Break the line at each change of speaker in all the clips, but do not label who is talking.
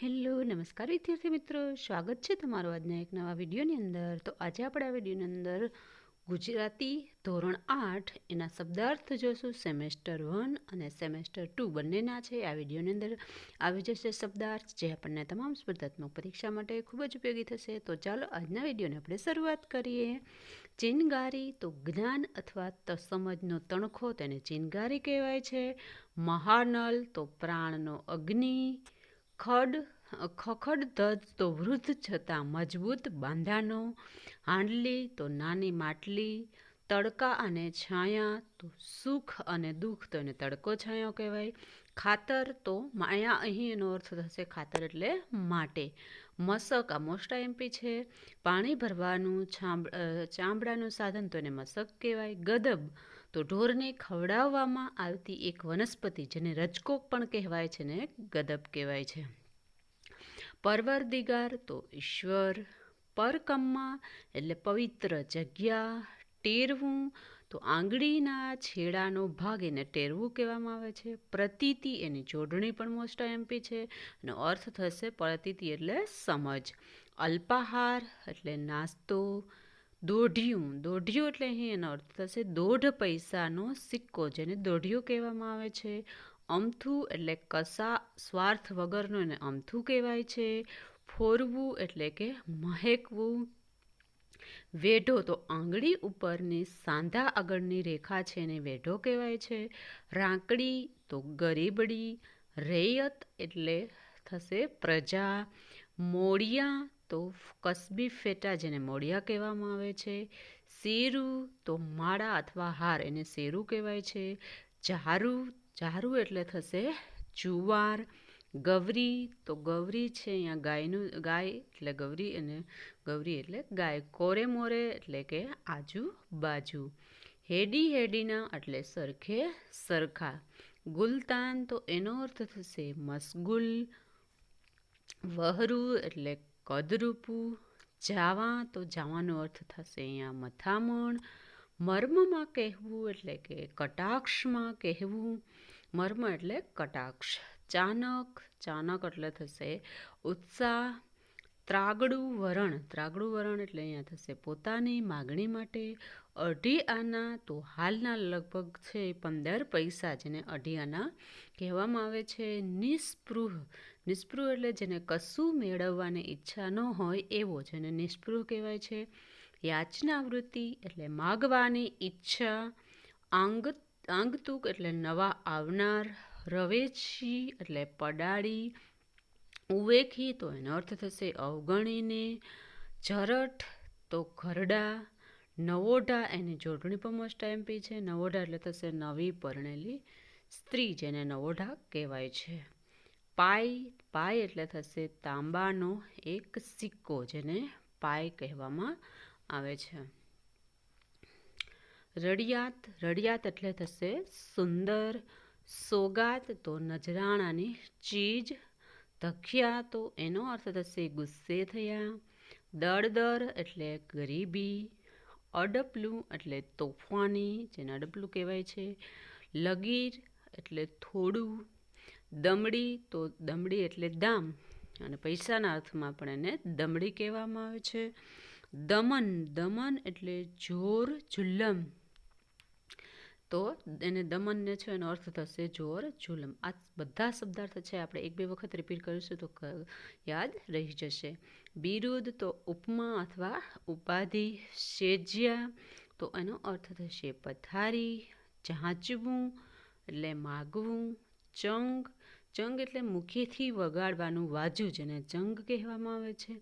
Hello, નમસ્કાર વિદ્યાર્થી મિત્રો. સ્વાગત છે તમારું આજના એક નવા વિડીયોની અંદર. તો આજે આપણે આ વિડીયોની અંદર ગુજરાતી ધોરણ આઠ એના શબ્દાર્થ જોશું. સેમેસ્ટર વન અને સેમેસ્ટર ટુ બંનેના છે. આ વિડીયોની અંદર આવી જશે શબ્દાર્થ જે આપણને તમામ સ્પર્ધાત્મક પરીક્ષા માટે ખૂબ જ ઉપયોગી થશે. તો ચાલો આજના વિડીયોને આપણે શરૂઆત કરીએ. ચિનગારી તો જ્ઞાન અથવા તસમજનો તણખો તેને ચિનગારી કહેવાય છે. મહાનલ તો પ્રાણનો અગ્નિ. ખડ, ખખડ ધજ તો વૃદ્ધ છતાં મજબૂત બાંધાનો, હાંડલી તો નાની માટલી, તડકા અને છાયા તો સુખ અને દુઃખ તો એને તડકો છાંયો કહેવાય. ખાતર તો માયા અહીં એનો અર્થ થશે ખાતર એટલે માટે. મસક આ મોસ્ટ એમપી છે. પાણી ભરવાનું ચામડાનું સાધન તો એને મસક કહેવાય. ગદબ તો ઢોરને ખવડાવવામાં આવતી એક વનસ્પતિ જેને રજકોક પણ કહેવાય છે ને, ગદબ કહેવાય છે. પરવરદિગાર તો ઈશ્વર, પરકમ્મા એટલે પવિત્ર જગ્યા, ટેરવું તો આંગળીના છેડાનો ભાગ એને ટેરવું કહેવામાં આવે છે. પ્રતીતિ એની જોડણી પણ મોસ્ટ એમપી છે અને અર્થ થશે પ્રતીતિ એટલે સમજ. અલ્પાહાર એટલે નાસ્તો દોઢિયું. દોઢિયું એટલે અહીં એનો અર્થ થશે દોઢ પૈસાનો સિક્કો, જેને દોઢિયું કહેવામાં આવે છે. અમથું એટલે કસા, સ્વાર્થ વગરનું એને અમથું કહેવાય છે. ફોરવું એટલે કે મહેકવું. વેઢો તો આંગળી ઉપરની સાંધા આગળની રેખા છે એને વેઢો કહેવાય છે. રાંકડી તો ગરીબડી. રૈયત એટલે થશે પ્રજા. મોડિયા તો કસબી ફેટા જેને મોડિયા કહેવામાં આવે છે. શેરું તો માળા અથવા હાર એને શેરું કહેવાય છે. ઝારું ઝારું એટલે થશે જુવાર. ગવરી તો ગવરી છે અહીંયા ગાયનું, ગાય એટલે ગવરી અને ગવરી એટલે ગાય. કોરે મોરે એટલે કે આજુબાજુ હેડી હેડીના એટલે સરખે સરખા. ગુલતાન તો એનો અર્થ થશે મસગુલ. વહરું એટલે કદરૂપું જાવા તો જાવાનો અર્થ થશે અહીંયા મથામણ. મર્મમાં કહેવું એટલે કે કટાક્ષમાં કહેવું. મર્મ એટલે કટાક્ષ. ચાનક ચાનક એટલે થશે ઉત્સાહ. ત્રાગડું વરણ ત્રાગડું વરણ એટલે અહીંયા થશે પોતાની માગણી માટે અઢી આના તો હાલના લગભગ છે પંદર પૈસા જેને અઢી આના કહેવામાં આવે છે. નિસ્પૃહ નિસ્પૃહ એટલે જેને કશું મેળવવાની ઈચ્છા ન હોય એવો જેને નિસ્પૃહ કહેવાય છે. યાચનાવૃત્તિ એટલે માગવાની ઈચ્છા. આંગ, આંગતુક એટલે નવા આવનાર. રવેચી એટલે પડાળી. ઉવેખી તો એનો અર્થ થશે અવગણીને. જરઠ તો ઘરડા. નવોઢા, એની જોડણી પણ મોસ્ટ એમપી છે. નવોઢા એટલે થશે નવી પરણેલી સ્ત્રી, જેને નવોઢા કહેવાય છે. પાય પાય એટલે થશે તાંબાનો એક સિક્કો, જેને પાય કહેવામાં આવે છે. રડિયાત રડિયાત એટલે થશે સુંદર, સોગાત, તો નજરાણાની ચીજ, ધખ્યા, તો એનો અર્થ થશે ગુસ્સે થયા, દળદર એટલે ગરીબી અડપલું એટલે તોફાની, જેને અડપલું કહેવાય છે. લગીર એટલે થોડું, દમડી તો દમડી એટલે દામ, અને પૈસાના અર્થમાં પણ એને દમડી કહેવામાં આવે છે. દમન દમન એટલે જોર, જુલ્લમ તો એને દમનને છે એનો અર્થ થશે જોર જુલમ. આ બધા શબ્દાર્થ છે, આપણે એક બે વખત રિપીટ કરીશું તો યાદ રહી જશે. બિરુદ તો ઉપમા અથવા ઉપાધિ શેજ્યા, તો એનો અર્થ થશે પથારી, જાંચવું એટલે માગવું, ચંગ ચંગ એટલે મુખેથી વગાડવાનું વાજુ જેને ચંગ કહેવામાં આવે છે.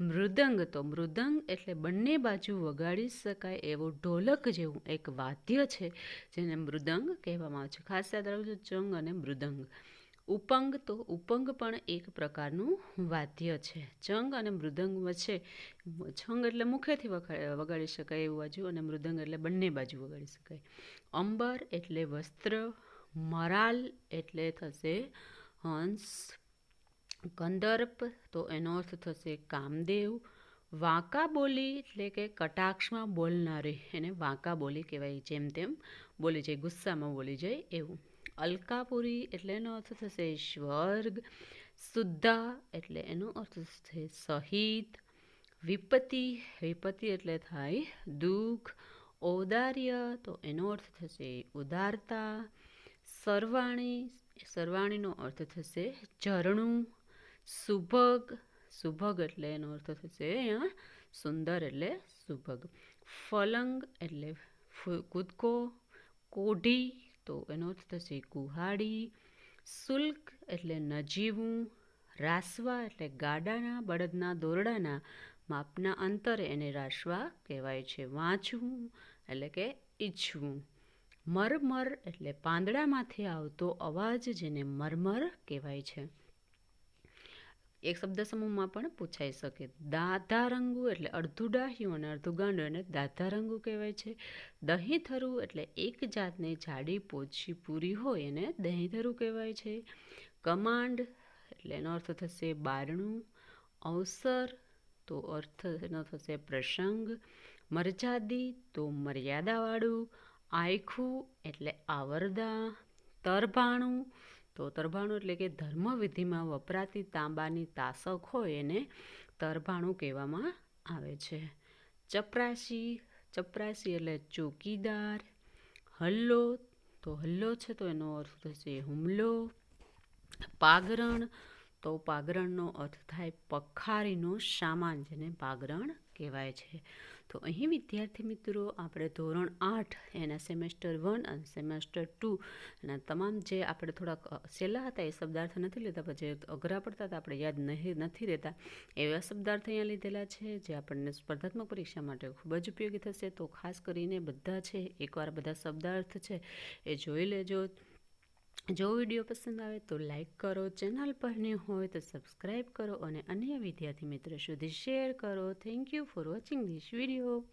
મૃદંગ તો મૃદંગ એટલે બંને બાજુ વગાડી શકાય એવું ઢોલક જેવું એક વાદ્ય છે જેને મૃદંગ કહેવામાં આવે છે. ખાસ યાદ રાખજો ચંગ અને મૃદંગ. ઉપંગ તો ઉપંગ પણ એક પ્રકારનું વાદ્ય છે. ચંગ અને મૃદંગ વચ્ચે છંગ એટલે મુખેથી વગાડી શકાય એવું બાજુ અને મૃદંગ એટલે બંને બાજુ વગાડી શકાય. અંબર એટલે વસ્ત્ર મરાલ એટલે થશે હંસ. કંદર્પ તો એનો અર્થ થશે કામદેવ. વાંકા બોલી એટલે કે કટાક્ષમાં બોલનારી, એને વાંકા બોલી કહેવાય, જેમ તેમ બોલી જાય, ગુસ્સામાં બોલી જાય એવું. અલકાપુરી એટલે એનો અર્થ થશે સ્વર્ગ. શુદ્ધા એટલે એનો અર્થ થશે સહિત. વિપત્તિ વિપત્તિ એટલે થાય દુઃખ. ઔદાર્ય, તો એનો અર્થ થશે ઉદારતા. સર્વાણી, સરવાણીનો અર્થ થશે ઝરણું, સુભગ સુભગ એટલે એનો અર્થ થશે અહીંયા સુંદર એટલે સુભગ. ફલંગ એટલે કૂદકો, કોઢી તો એનો અર્થ થશે કુહાડી. શુલ્ક એટલે નજીવું, રાસવા એટલે ગાડાના, બળદના દોરડાના, માપના અંતરે એને રાસવા કહેવાય છે. વાંચવું એટલે કે ઈચ્છવું. મરમર એટલે પાંદડામાંથી આવતો અવાજ જેને મરમર કહેવાય છે. એક શબ્દ સમૂહમાં પણ પૂછાઈ શકે. દાધારંગુ એટલે અડધું ડાહ્યું અને અડધું ગાંડું એને દાધારંગુ કહેવાય છે. દહીંથરું એટલે એક જાતને જાડી પોછી પૂરી હોય એને દહીંથરું કહેવાય છે. કમાન્ડ એટલે એનો અર્થ થશે બારણું. અવસર તો અર્થ એનો થશે પ્રસંગ. મર્યાદી તો મર્યાદાવાળું. આયખું એટલે આવરદા, તરભાણું. તો તરભાણું એટલે કે ધર્મવિધિમાં વપરાતી તાંબાની તાસક હોય એને તરભાણું કહેવામાં આવે છે. ચપરાશી ચપરાશી એટલે ચોકીદાર, હલ્લો, તો હલ્લો છે તો એનો અર્થ થશે હુમલો. પાગરણ તો પાગરણનો અર્થ થાય પખારીનો સામાન જેને પાગરણ કહેવાય છે. તો અહીં વિદ્યાર્થી મિત્રો, આપણે ધોરણ આઠ, એના સેમેસ્ટર વન અને સેમેસ્ટર ટુ એના તમામ જે આપણે થોડાક સહેલા હતા એ શબ્દાર્થ નથી લેતા પછી અઘરા પડતા હતા, આપણે યાદ નહીં, નથી રહેતા, એવા શબ્દાર્થ અહીંયા લીધેલા છે, જે આપણને સ્પર્ધાત્મક પરીક્ષા માટે ખૂબ જ ઉપયોગી થશે. તો ખાસ કરીને બધા છે, એકવાર બધા શબ્દાર્થ છે, એ જોઈ લેજો. જો વીડિયો પસંદ આવે તો લાઇક કરો, ચેનલ પર નહીં હોય તો સબસ્ક્રાઈબ કરો અને અન્ય વિદ્યાર્થી મિત્રો સુધી શેર કરો. Thank you for watching this video